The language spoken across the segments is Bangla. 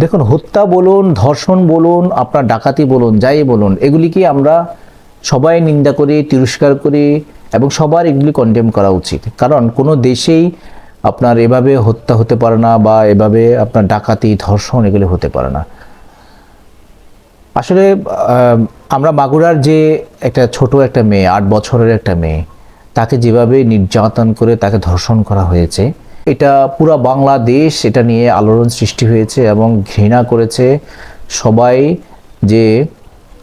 দেখুন, হত্যা বলুন, ধর্ষণ বলুন, আপনার ডাকাতি বলুন, যাই বলুন, এগুলিকে আমরা সবাই নিন্দা করি, তিরস্কার করি এবং সবার এগুলি কন্ডেম করা উচিত। কারণ কোনো দেশেই আপনার এভাবে হত্যা হতে পারে না বা এভাবে আপনার ডাকাতি, ধর্ষণ এগুলি হতে পারে না। আসলে আমরা মাগুরার যে একটা ছোট একটা মেয়ে, আট বছরের একটা মেয়ে, তাকে যেভাবে নির্যাতন করে তাকে ধর্ষণ করা হয়েছে এটা পুরা বাংলাদেশ এটা নিয়ে আলোড়ন সৃষ্টি হয়েছে এবং ঘৃণা করেছে সবাই যে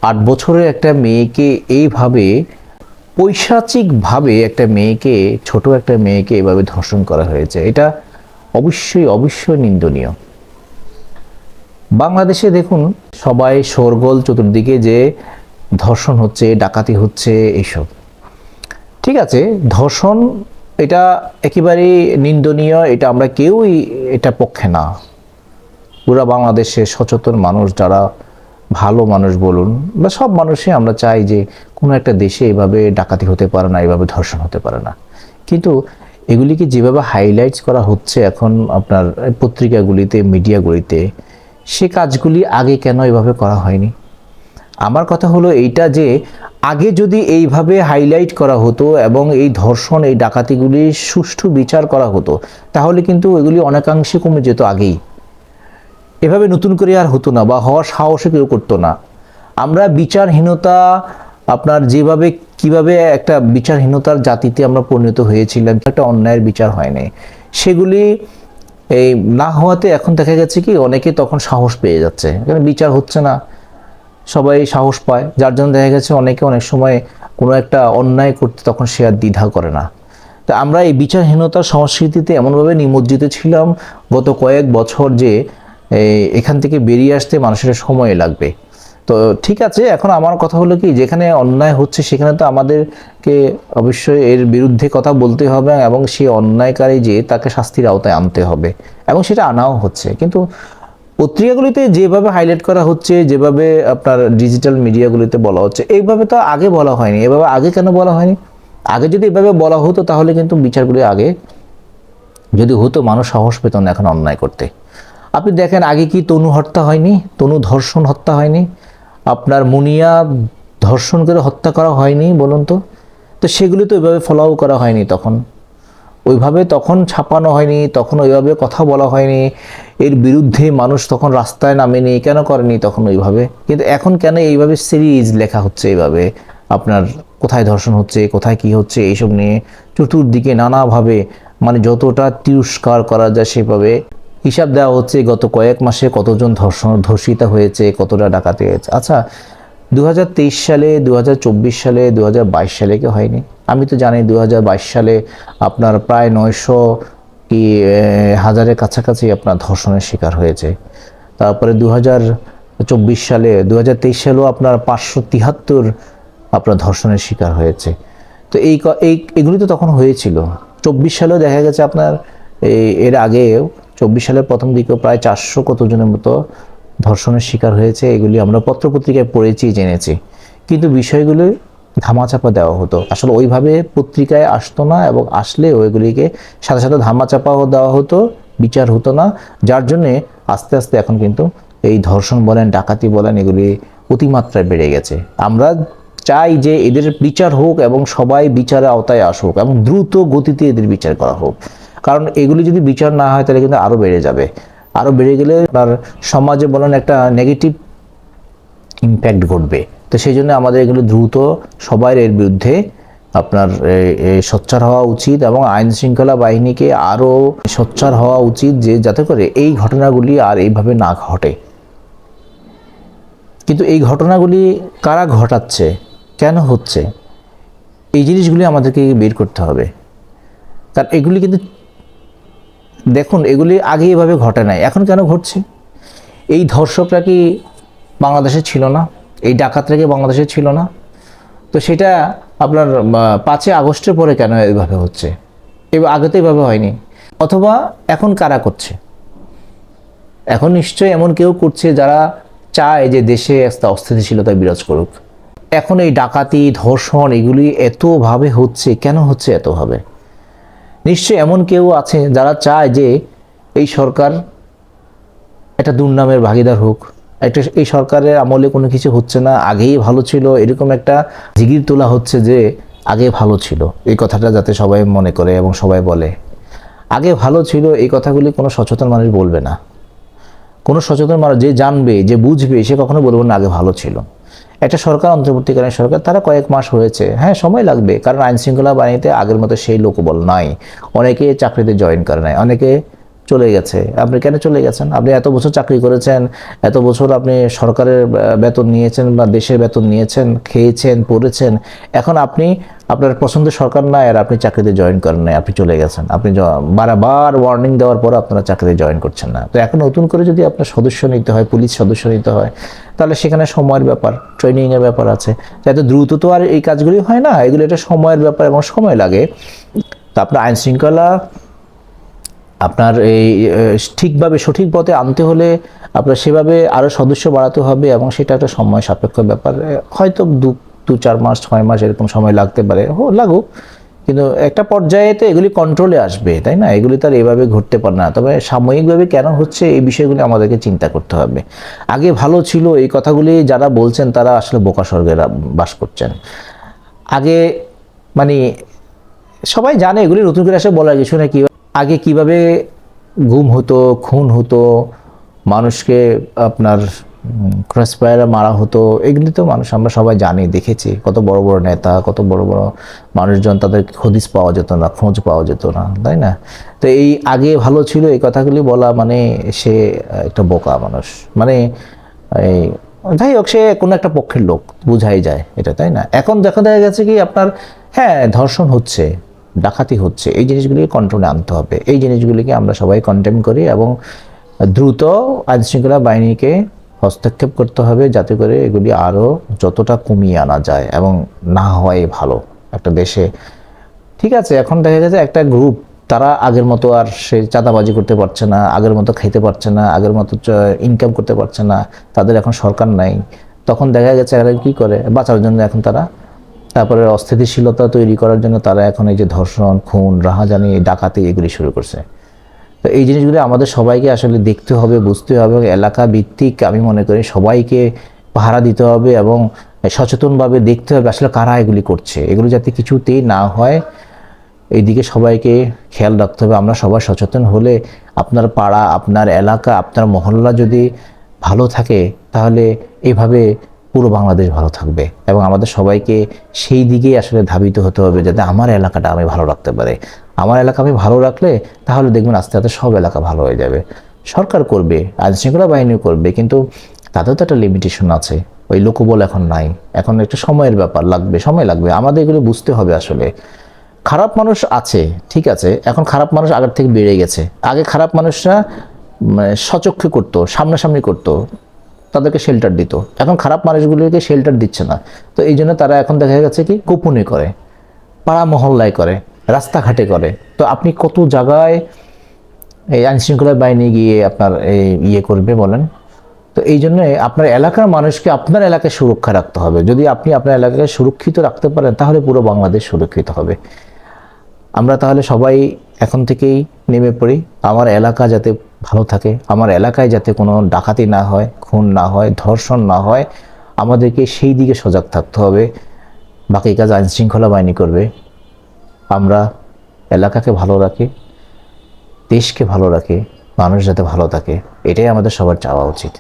আট বছরের একটা মেয়েকে এইভাবে, পৈশাচিকভাবে একটা মেয়েকে, ছোট একটা মেয়েকে এভাবে ধর্ষণ করা হয়েছে। এটা অবশ্যই অবশ্যই নিন্দনীয়। বাংলাদেশে দেখুন, সবাই শোরগোল চতুর্দিকে যে ধর্ষণ হচ্ছে, ডাকাতি হচ্ছে, এইসব। ঠিক আছে, ধর্ষণ এটা একেবারেই নিন্দনীয়, এটা আমরা কেউই এটা পক্ষে না। পুরা বাংলাদেশে সচেতন মানুষ যারা, ভালো মানুষ বলুন, বা সব মানুষই আমরা চাই যে কোনো একটা দেশে এভাবে ডাকাতি হতে পারে না, এভাবে ধর্ষণ হতে পারে না। কিন্তু এগুলিকে যেভাবে হাইলাইটস করা হচ্ছে এখন আপনার পত্রিকাগুলিতে মিডিয়াগুলিতে সে কাজগুলি আগে কেন এভাবে করা হয়নি? আমার কথা হলো এইটা যে আগে যদি এইভাবে হাইলাইট করা হতো এবং এই ধর্ষণ, এই ডাকাতিগুলি সুষ্ঠু বিচার করা হতো, তাহলে কিন্তু এগুলি অনেকাংশে কমে যেত আগেই। এভাবে নতুন করে আর হতো না বা হওয়ার সাহসে কেউ করতো না। আমরা বিচারহীনতা, আপনার যেভাবে, কীভাবে একটা বিচারহীনতার জাতিতে আমরা পরিণত হয়েছিলাম, একটা অন্যায়ের বিচার হয় নাই। সেগুলি এই না হওয়াতে এখন দেখা গেছে কি, অনেকে তখন সাহস পেয়ে যাচ্ছে। কারণ বিচার হচ্ছে না। সবাই সাহস পায়। যার জন্য দেখা গেছে অনেকে অনেক সময় কোনো একটা অন্যায় করতে তখন সে আর দ্বিধা করে না। তা আমরা এই বিচারহীনতার সংস্কৃতিতে এমনভাবে নিমজ্জিত ছিলাম গত কয়েক বছর যে এখান থেকে বেরিয়ে আসতে মানুষের সময় লাগবে। তো ঠিক আছে, এখন আমার কথা হলো কি, যেখানে অন্যায় হচ্ছে সেখানে তো আমাদেরকে অবশ্যই এর বিরুদ্ধে কথা বলতে হবে এবং সেই অন্যায়কারী যে, তাকে শাস্তির আওতায় আনতে হবে। এবং সেটা আনাও হচ্ছে। কিন্তু পত্রিকাগুলিতে যেভাবে হাইলাইট করা হচ্ছে, যেভাবে আপনার ডিজিটাল মিডিয়াগুলিতে বলা হচ্ছে, এইভাবে তো আগে বলা হয়নি। এভাবে আগে কেন বলা হয়নি? আগে যদি এভাবে বলা হতো, তাহলে কিন্তু বিচারগুলি আগে যদি হতো, মানুষ সাহস পেত না এখন অন্যায় করতে। আপনি দেখেন, আগে কি তনু হত্যা হয়নি? তনু ধর্ষণ হত্যা হয়নি? আপনার মুনিয়া ধর্ষণ করে হত্যা করা হয়নি, বলুন তো? তো সেগুলি তো এভাবে ফলোও করা হয়নি তখন। ওইভাবে তখন ছাপানো হয়নি, তখন ওইভাবে কথা বলা হয়নি। এর বিরুদ্ধে মানুষ তখন রাস্তায় নামেনি, কেন করেনি তখন ওইভাবে? কিন্তু এখন কেন এইভাবে সিরিজ লেখা হচ্ছে এইভাবে? আপনার কোথায় ধর্ষণ হচ্ছে, কোথায় কি হচ্ছে এইসব নিয়ে চতুর্দিকে নানাভাবে মানে যতটা তিরস্কার করা যায় সেভাবে হিসাব দেওয়া হচ্ছে। গত কয়েক মাসে কতজন ধর্ষণ, ধর্ষিতা হয়েছে, কতটা ডাকাতি হয়েছে। আচ্ছা দু হাজার তেইশ সালে দু হাজার চব্বিশ সালে দু হাজার বাইশ সালে কি হয়নি? আমি তো জানি দু হাজার বাইশ সালে আপনার প্রায় নয়শো কি হাজারের কাছাকাছি আপনার ধর্ষণের শিকার হয়েছে। তারপরে দু চব্বিশ সালে দু হাজার তেইশ সালেও আপনার পাঁচশো তিহাত্তর আপনার ধর্ষণের শিকার হয়েছে। তো এই এগুলি তো তখন হয়েছিল। চব্বিশ সালেও দেখা গেছে আপনার এর আগে চব্বিশ সালের প্রথম দিকেও প্রায় চারশো কতজনের মতো ধর্ষণের শিকার হয়েছে। এগুলি আমরা পত্রপত্রিকায় পড়েছি, জেনেছি। কিন্তু বিষয়গুলো ধামাচাপা দেওয়া হতো। আসলে ওইভাবে পত্রিকায় আসতো না এবং আসলে ওইগুলিকে সাথে সাথে ধামাচাপাও দেওয়া হতো, বিচার হতো না, যার জন্যে আস্তে আস্তে এখন কিন্তু এই ধর্ষণ বলেন, ডাকাতি বলেন, এগুলি অতিমাত্রায় বেড়ে গেছে। আমরা চাই যে এদের বিচার হোক এবং সবাই বিচারের আওতায় আসুক এবং দ্রুত গতিতে এদের বিচার করা হোক। কারণ এগুলি যদি বিচার না হয়, তাহলে কিন্তু আরও বেড়ে যাবে। আরও বেড়ে গেলে আপনার সমাজে বলেন একটা নেগেটিভ ইম্প্যাক্ট ঘটবে। তো সেই জন্য আমাদের এগুলো দ্রুত সবার এর বিরুদ্ধে আপনার সোচ্চার হওয়া উচিত এবং আইন শৃঙ্খলা বাহিনীকে আরও সোচ্চার হওয়া উচিত যে যাতে করে এই ঘটনাগুলি আর এইভাবে না ঘটে। কিন্তু এই ঘটনাগুলি কারা ঘটাচ্ছে? কেন হচ্ছে? এই জিনিসগুলি আমাদেরকে বের করতে হবে। কারণ এগুলি কিন্তু, দেখুন, এগুলি আগে এভাবে ঘটে নাই। এখন কেন ঘটছে? এই ধর্ষকরা কি বাংলাদেশে ছিল না, এই ডাকাতরা কি বাংলাদেশে ছিল না। তো সেটা আপনার পাঁচই আগস্টের পরে কেন এভাবে হচ্ছে? এবার আগে তো এভাবে হয়নি। অথবা এখন কারা করছে? এখন নিশ্চয়ই এমন কেউ করছে যারা চায় যে দেশে একটা অস্থিতিশীলতা বিরাজ করুক। এখন এই ডাকাতি, ধর্ষণ এগুলি এতভাবে হচ্ছে, কেন হচ্ছে এতভাবে? নিশ্চয়ই এমন কেউ আছে যারা চায় যে এই সরকার একটা দুর্নামের ভাগিদার হোক একটা এই সরকারের আমলে কোনো কিছু হচ্ছে না, আগেই ভালো ছিল, এরকম একটা জিগির তোলা হচ্ছে যে আগে ভালো ছিল। এই কথাটা যাতে সবাই মনে করে এবং সবাই বলে। আগে ভালো ছিল, এই কথাগুলি কোনো সচেতন মানুষ বলবে না। কোনো সচেতন মানুষ যে জানবে, যে বুঝবে, সে কখনো বলবে না আগে ভালো ছিল। একটা সরকার, অন্তর্বর্তীকালীন সরকার, তারা কয়েক মাস হয়েছে। হ্যাঁ সময় লাগবে, কারণ আইন শৃঙ্খলা বাহিনীতে আগের মতো সেই লোকবল নাই। অনেকে চাকরিতে জয়েন করে নাই, অনেকে চলে গেছে। আপনি কেন চলে গেছেন? আপনি এত বছর চাকরি করেছেন, এত বছর আপনি সরকারের বেতন নিয়েছেন বা দেশের বেতন নিয়েছেন, খেয়েছেন, পড়েছেন, এখন আপনি, আপনার পছন্দের সরকার নাই আর আপনি চাকরিতে জয়েন করেন নাই, আপনি চলে গেছেন। আপনি বারবার ওয়ার্নিং দেওয়ার পর আপনারা চাকরিতে জয়েন করছেন না। তো এখন নতুন করে যদি আপনার সদস্য নিতে হয়, পুলিশ সদস্য নিতে হয়, তাহলে সেখানে সময়ের ব্যাপার ট্রেনিংয়ের ব্যাপার আছে। যাতে দ্রুত তো আর এই কাজগুলি হয় না, এগুলো এটা সময়ের ব্যাপার এবং সময় লাগে। তো আপনার আইন শৃঙ্খলা আপনার এই ঠিকভাবে সঠিক পথে আনতে হলে আপনার সেভাবে আরও সদস্য বাড়াতে হবে এবং সেটা একটা সময় সাপেক্ষ ব্যাপার। হয়তো দু দু চার মাস, ছয় মাস এরকম সময় লাগতে পারে, হো, লাগুক। কিন্তু একটা পর্যায়েতে এগুলি কন্ট্রোলে আসবে, তাই না? এগুলি তার এভাবে ঘটতে পারে না। তবে সাময়িকভাবে কেন হচ্ছে এই বিষয়গুলি আমাদেরকে চিন্তা করতে হবে। আগে ভালো ছিল এই কথাগুলি যারা বলছেন, তারা আসলে বোকা স্বর্গে বাস করছেন। আগে মানে সবাই জানে এগুলি নতুন করে আসে বলার কিছু না কি আগে কীভাবে গুম হতো, খুন হতো, মানুষকে আপনার ক্রসফায়ারে মারা হতো, এগুলি তো মানুষ, আমরা সবাই জানি, দেখেছি। কত বড় বড় নেতা, কত বড় বড় মানুষজন তাদের হদিস পাওয়া যেত না, খোঁজ পাওয়া যেত না, তাই না? তো এই আগে ভালো ছিল এই কথাগুলি বলা মানে সে একটা বোকা মানুষ। মানে এই, যাই হোক, সে কোনো একটা পক্ষের লোক, বুঝাই যায় এটা, তাই না? এখন দেখা দেখা গেছে কি আপনার হ্যাঁ ধর্ষণ হচ্ছে। ডাকাতি হচ্ছে। এই জিনিসগুলিকে কন্ট্রোলে আনতে হবে। এই জিনিসগুলিকে আমরা সবাই কন্টেম করি এবং দ্রুত আইন শৃঙ্খলা বাহিনীকে হস্তক্ষেপ করতে হবে যাতে করে এগুলি আরও যতটা কমিয়ে আনা যায় এবং না হয় ভালো একটা দেশে। ঠিক আছে, এখন দেখা গেছে একটা গ্রুপ তারা আগের মতো আর সে চাঁদাবাজি করতে পারছে না, আগের মতো খেতে পারছে না, আগের মতো ইনকাম করতে পারছে না, তাদের এখন সরকার নাই। তখন দেখা গেছে এরা কী করে? বাঁচার জন্য এখন তারা তারপরে অস্থিতিশীলতা তৈরি করার জন্য তারা এখন এই যে ধর্ষণ, খুন, রাহাজানি ডাকাতি এগুলি শুরু করছে। তো এই জিনিসগুলো আমাদের সবাইকে আসলে দেখতে হবে, বুঝতে হবে এলাকা ভিত্তিক আমি মনে করি সবাইকে পাহারা দিতে হবে এবং সচেতনভাবে দেখতে হবে আসলে কারা এগুলি করছে। এগুলো যাতে কিছুতেই না হয়, এইদিকে সবাইকে খেয়াল রাখতে হবে। আমরা সবাই সচেতন হলে আপনার পাড়া, আপনার এলাকা, আপনার মহল্লা যদি ভালো থাকে, তাহলে এইভাবে পুরো বাংলাদেশ ভালো থাকবে এবং আমাদের সবাইকে সেই দিকেই আসলে ধাবিত হতে হবে যাতে আমার এলাকাটা আমি ভালো রাখতে পারে। আমার এলাকা আমি ভালো রাখলে তাহলে দেখবেন আস্তে আস্তে সব এলাকা ভালো হয়ে যাবে। সরকার করবে আইন শৃঙ্খলা বাহিনীও করবে, কিন্তু তাদেরও তো একটা লিমিটেশন আছে। ওই লোকবল এখন নাই। এখন একটা সময়ের ব্যাপার, লাগবে, সময় লাগবে। আমাদের এগুলো বুঝতে হবে আসলে। খারাপ মানুষ আছে, ঠিক আছে। এখন খারাপ মানুষ আগের থেকে বেড়ে গেছে। আগে খারাপ মানুষরা মানে সচক্ষে করতো, সামনাসামনি করতো। তাদেরকে শেল্টার দিত। এখন খারাপ মানুষগুলিকে শেল্টার দিচ্ছে না। তো এই জন্য তারা এখন দেখা গেছে কি? গোপনে করে, পাড়া মহল্লায় করে, রাস্তাঘাটে করে। তো আপনি কত জায়গায় এই আইন শৃঙ্খলা বাহিনী গিয়ে আপনার এই ইয়ে করবে বলেন? তো এই জন্য আপনার এলাকার মানুষকে আপনার এলাকায় সুরক্ষা রাখতে হবে। যদি আপনি আপনার এলাকাকে সুরক্ষিত রাখতে পারেন, তাহলে পুরো বাংলাদেশ সুরক্ষিত হবে। আমরা তাহলে সবাই এখন থেকেই নেমে পড়ি। আমার এলাকা যাতে ভালো থাকে, আমার এলাকায় যাতে কোনো ডাকাতি না হয়, খুন না হয়, ধর্ষণ না হয়, আমাদেরকে সেই দিকে সজাগ থাকতে হবে। বাকি কাজ আইন শৃঙ্খলা বাহিনী করবে। আমরা এলাকাকে ভালো রাখি, দেশকে ভালো রাখি, মানুষ যাতে ভালো থাকে, এটাই আমাদের সবার চাওয়া উচিত।